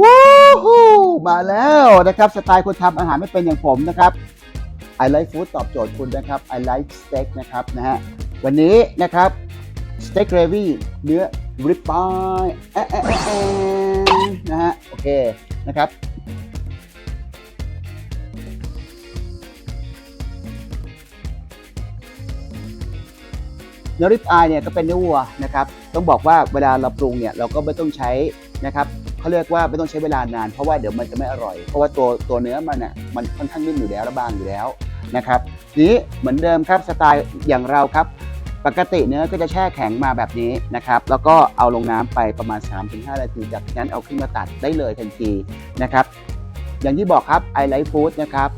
ว้าวมาแล้วนะครับสไตล์คนทำอาหารไม่เป็นอย่างผมนะครับ I like food ตอบโจทย์คุณนะครับ I like steak นะครับนะฮะวันนี้นะครับ steak gravy เนื้อ rib eye แอะแอะแอะแอะนะฮะโอเคนะครับเนื้อริบอายเนี่ยก็เป็นเนื้อวัวนะครับ ต้องบอกว่าเวลาเราปรุงเนี่ยเราก็ไม่ต้องใช้นะครับ เขาเรียกว่าไม่ต้องใช้เวลานาน เพราะว่าเดี๋ยวมันจะไม่อร่อย เพราะว่าตัวตัวเนื้อมันน่ะมันค่อนข้างนิ่มอยู่แล้วและบางอยู่แล้วนะครับนี้เหมือนเดิมครับสไตล์อย่างเราครับ ปกติเนื้อก็จะแช่แข็งมาแบบนี้นะครับ แล้วก็เอาลงน้ำไปประมาณ 3-5 นาที จากนั้นเอาขึ้นมาตัดได้เลยทันทีนะครับ อย่างที่บอกครับ I like food นะครับ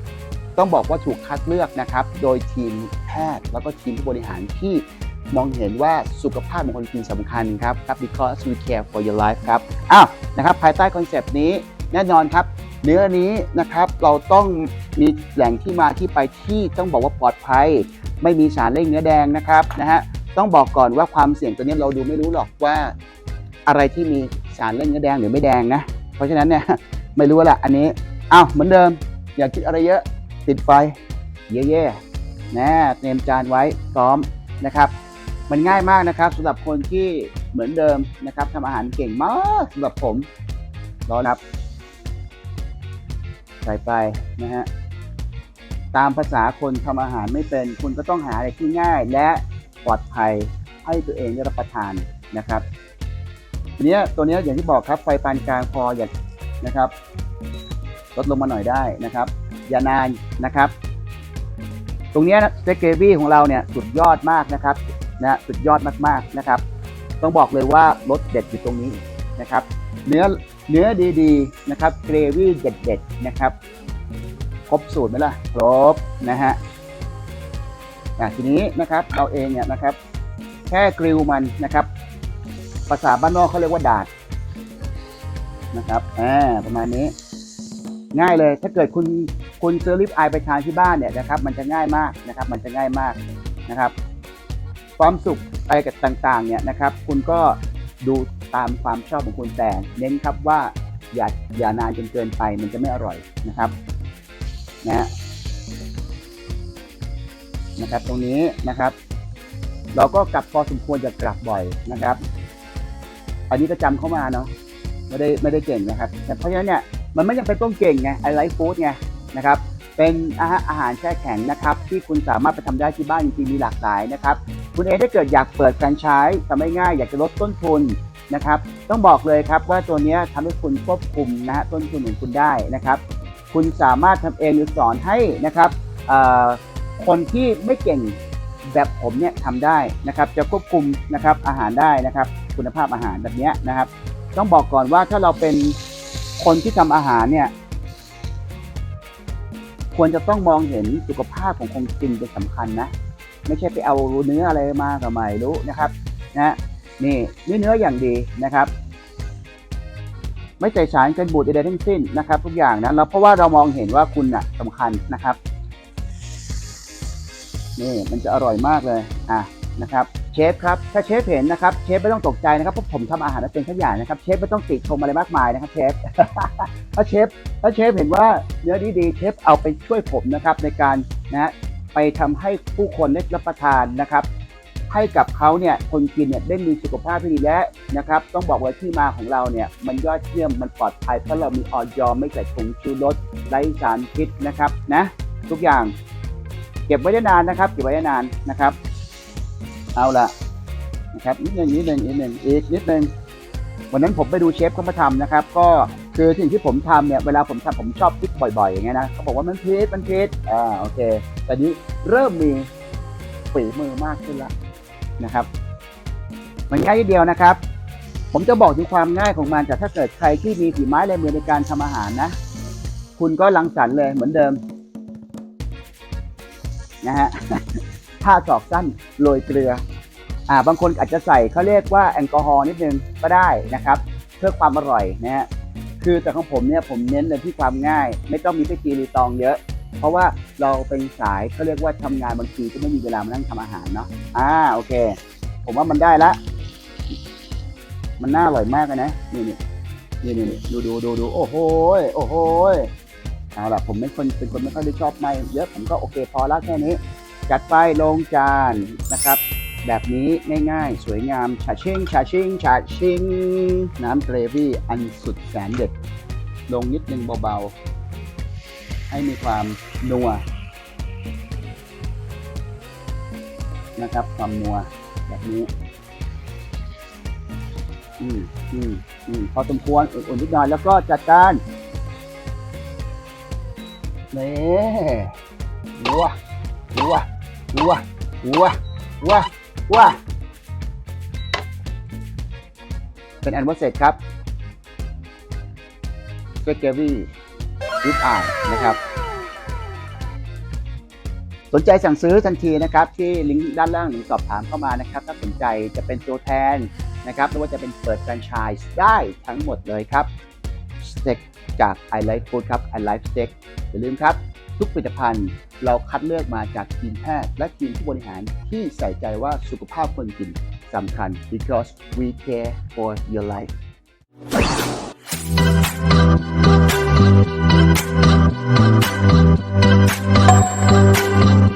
ต้องบอกว่าถูกคัดเลือกนะครับ โดยทีมแพทย์แล้วก็ทีมผู้บริหารที่ มองเห็นว่าสุขภาพของคนกินสำคัญครับครับ because we care for your life ครับอ้าวนะครับภายใต้คอนเซปต์นี้แน่นอนครับเนื้อนี้นะครับเราต้องมีแหล่งที่มาที่ไปที่ต้องบอกว่าปลอดภัย ไม่มีสารเร่งเนื้อแดงนะครับนะฮะต้องบอกก่อนว่าความเสี่ยงตัวนี้เราดูไม่รู้หรอกว่าอะไรที่มีสารเร่งเนื้อแดงหรือไม่แดงนะ เพราะฉะนั้นเนี่ยไม่รู้ละอันนี้อ้าวเหมือนเดิม อย่าคิดอะไรเยอะติดไฟเย่ๆนะเตรียมจานไว้พร้อมนะครับ มันง่ายมากนะครับสำหรับคนที่เหมือนเดิมนะครับทำอาหารเก่งมากสำหรับผมรอนับ ใส่ไปนะฮะตามภาษาคนทำอาหารไม่เป็น คุณก็ต้องหาอะไรที่ง่าย และปลอดภัยให้ตัวเองได้รับประทานนะครับทีเนี้ยตัวเนี้ยอย่างที่บอกครับไฟปานกลางพออย่านะครับ ลดลงมาหน่อยได้นะครับ อย่านานนะครับ ตรงเนี้สเต็กเกรวี่ของเราเนี่ยสุดยอดมากนะครับ นะสุดยอดมากๆนะครับ ต้องบอกเลยว่ารสเด็ดอยู่ตรงนี้นะครับ เนื้อเนื้อดีๆนะครับเกรวี่เด็ดๆนะครับ ครบสูตรไหมล่ะ ครบนะฮะอะทีนี้นะครับเราเองเนี่ยนะครับ แค่กริลมันนะครับ ภาษาบ้านนอกเขาเรียกว่าดาดนะครับอ่าประมาณนี้ง่ายเลย ถ้าเกิดคุณคุณซื้อลิปอายไปทานที่บ้านเนี่ยนะครับ มันจะง่ายมากนะครับ มันจะง่ายมากนะครับ ความสุขอะไรกับต่างๆเนี่ยนะครับ คุณก็ดูตามความชอบของคุณแต่เน้นครับว่าอย่าอย่านานจนเกินไปมันจะไม่อร่อยนะครับนะนะครับ ตรงนี้นะครับ เราก็กลับพอสมควรจะกลับบ่อยนะครับ อันนี้ก็จำเข้ามาเนาะไม่ได้ไม่ได้เก่งนะครับ แต่เพราะฉะนั้นเนี่ยมันไม่จำเป็นต้องเก่งไงไอไลฟ์ฟู้ดไงนะครับเป็นอาหารแช่แข็งนะครับ ที่คุณสามารถไปทำได้ที่บ้านจริงๆมีหลากหลายนะครับ คุณเองถ้าเกิดอยากเปิดแฟรนไชส์ทำให้ง่าย อยากจะลดต้นทุนนะครับ ต้องบอกเลยครับว่าตัวนี้ทำให้คุณควบคุมนะฮะต้นทุนของคุณได้นะครับ คุณสามารถทำเองหรือสอนให้นะครับคนที่ไม่เก่งแบบผมเนี่ยทำได้นะครับ จะควบคุมนะครับอาหารได้นะครับ คุณภาพอาหารแบบนี้นะครับ ต้องบอกก่อนว่าถ้าเราเป็นคนที่ทำอาหารเนี่ยควรจะต้องมองเห็นสุขภาพของคนกินเป็นสำคัญนะ ไม่ใช่ไปเอาเนื้ออะไรมาก็ไม่รู้นะครับนะนี่นี่เนื้ออย่างดีนะครับ ไม่ใส่สารกันบูดใดๆทั้งสิ้นนะครับ ทุกอย่างนะแล้วเพราะว่าเรามองเห็นว่าคุณน่ะสำคัญนะครับนี่มันจะอร่อยมากเลยอะนะครับเชฟครับถ้าเชฟเห็นนะครับเชฟไม่ต้องตกใจนะครับเพราะผมทำอาหารเป็นทุกอย่างนะครับเชฟไม่ต้องติดชมอะไรมากมายนะครับเชฟถ้าเชฟถ้าเชฟเห็นว่าเนื้อดีๆเชฟเอาไปช่วยผมนะครับในการนะ ไปทำให้ผู้คนได้รับประทานนะครับ ให้กับเขาเนี่ยคนกินเนี่ยได้มีสุขภาพที่ดีและนะครับ ต้องบอกว่าที่มาของเราเนี่ยมันยอดเยี่ยมมันปลอดภัยเพราะเรามีออยอไม่ใส่ผงชูรสไร้สารพิษนะครับนะ ทุกอย่างเก็บไว้ได้นานนะครับ เก็บไว้ได้นานนะครับ เอาละนะครับนิดนึงนิดนึงนิดนึงอีกนิดนึงวันนั้นผมไปดูเชฟเขามาทำนะครับ ก็ คือสิ่งที่ผมทำเนี่ยเวลาผมทำผมชอบคิดบ่อยๆอย่างเงี้ยนะเขาบอกว่ามันพิษมันพิษอ่าโอเคแต่นี้เริ่มมีฝีมือมากขึ้นแล้วนะครับ มันง่ายนิดเดียวนะครับ ผมจะบอกถึงความง่ายของมันแต่ถ้าเกิดใครที่มีฝีไม้ลายมือในการทำอาหารนะ คุณก็รังสรรค์เลยเหมือนเดิมนะฮะถ้าศอกสั้นโรยเกลืออ่าบางคนอาจจะใส่เขาเรียกว่าแอลกอฮอล์นิดนึงก็ได้นะครับ เพื่อความอร่อยนะฮะ คือแต่ของผมเนี่ยผมเน้นเลยที่ความง่าย ไม่ต้องมีพิธีรีตองเยอะ เพราะว่าเราเป็นสายเขาเรียกว่าทำงานบางทีก็ไม่มีเวลามานั่งทำอาหารเนาะอ่าโอเค ผมว่ามันได้ละ มันน่าอร่อยมากเลยนะนี่นี่นี่นี่ดูดูดูดูโอ้โหโอ้โหเอาล่ะผมเป็นคนเป็นคนไม่ค่อยได้ชอบไม่เยอะผมก็โอเคพอล้วแค่นี้ จัดไปลงจานนะครับ แบบนี้ง่ายๆ สวยงามชาชิงชาชิงชาชิงน้ำเกรวี่อันสุดแสนเด็ด ลงนิดนึงเบาๆ ให้มีความนัวนะครับความนัวแบบนี้ อืมอืมอืมพอสมควรอุ่นๆนิดหน่อยแล้วก็จัดการนี่วัววัววัววัววัว วัวเป็นอันว่าเสร็จครับสเต็กเกวี่วิปอายนะครับ สนใจสั่งซื้อทันทีนะครับ ที่ลิงก์ด้านล่างหรือสอบถามเข้ามานะครับ ถ้าสนใจจะเป็นตัวแทนนะครับไม่ว่าจะเป็นเปิดแฟรนไชส์ได้ทั้งหมดเลยครับสเต็กจาก i Life Food ครับ i Life Steak อย่าลืมครับ ทุกผลิตภัณฑ์เราคัดเลือกมาจากทีมแพทย์ และทีมผู้บริหารที่ใส่ใจว่าสุขภาพคนกินสำคัญ because we care for your life うん。